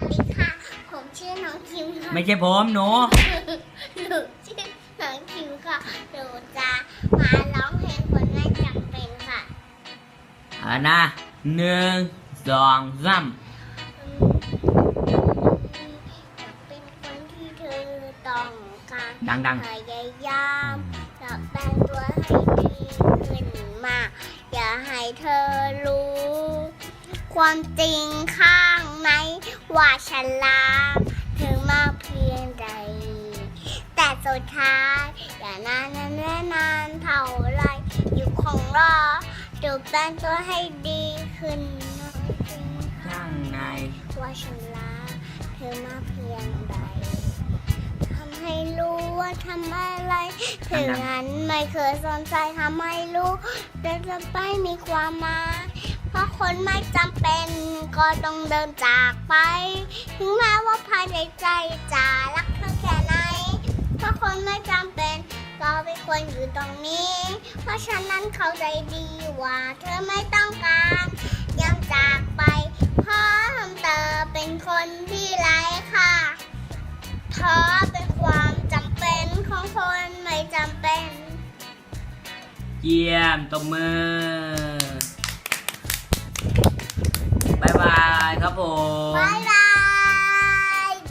สวัสดีค่ะ ผมชื่อน้องคิมค่ะไม่ใช่ผมหนูหนูชื่อน้องคิมค่ะหนูจะมาร้องเพลงคนไม่จำเป็นค่ะเอานะหนึ่งสองสามอืมอยากเป็นคนที่เธอต้องการดังพยายามจะแปลงตัวให้ดีขึ้นมา อย่าให้เธอรู้ ความจริงข้างใน ว่าฉันลามเธอมากเพียงใด แต่สุดท้ายอย่านานนานแน่นานเท่าไรอยู่ของรอดูแปลงตัวให้ดีขึ้นน้อยจริงๆข้างในว่าฉันลาเธอมากเพียงใดทำให้รู้ว่าทำอะไรถึงนั้นไม่เคยสนใจทำให้รู้แต่จะไปมีความหมายเพราะคนไม่จำเป็น ก็ต้องเดินจากไป ถึงแม้ว่าภายในใจจะรักเธอแค่ไหนเพราะคนไม่จำเป็นก็ไม่ควรอยู่ตรงนี้ เพราะฉะนั้นเขาใจดีว่าเธอไม่ต้องการยังจากไป เพราะเธอเป็นคนที่ไร้ค่าเธอเป็นความจำเป็นของคนไม่จำเป็น เยี่ยมตบมือ 拜拜。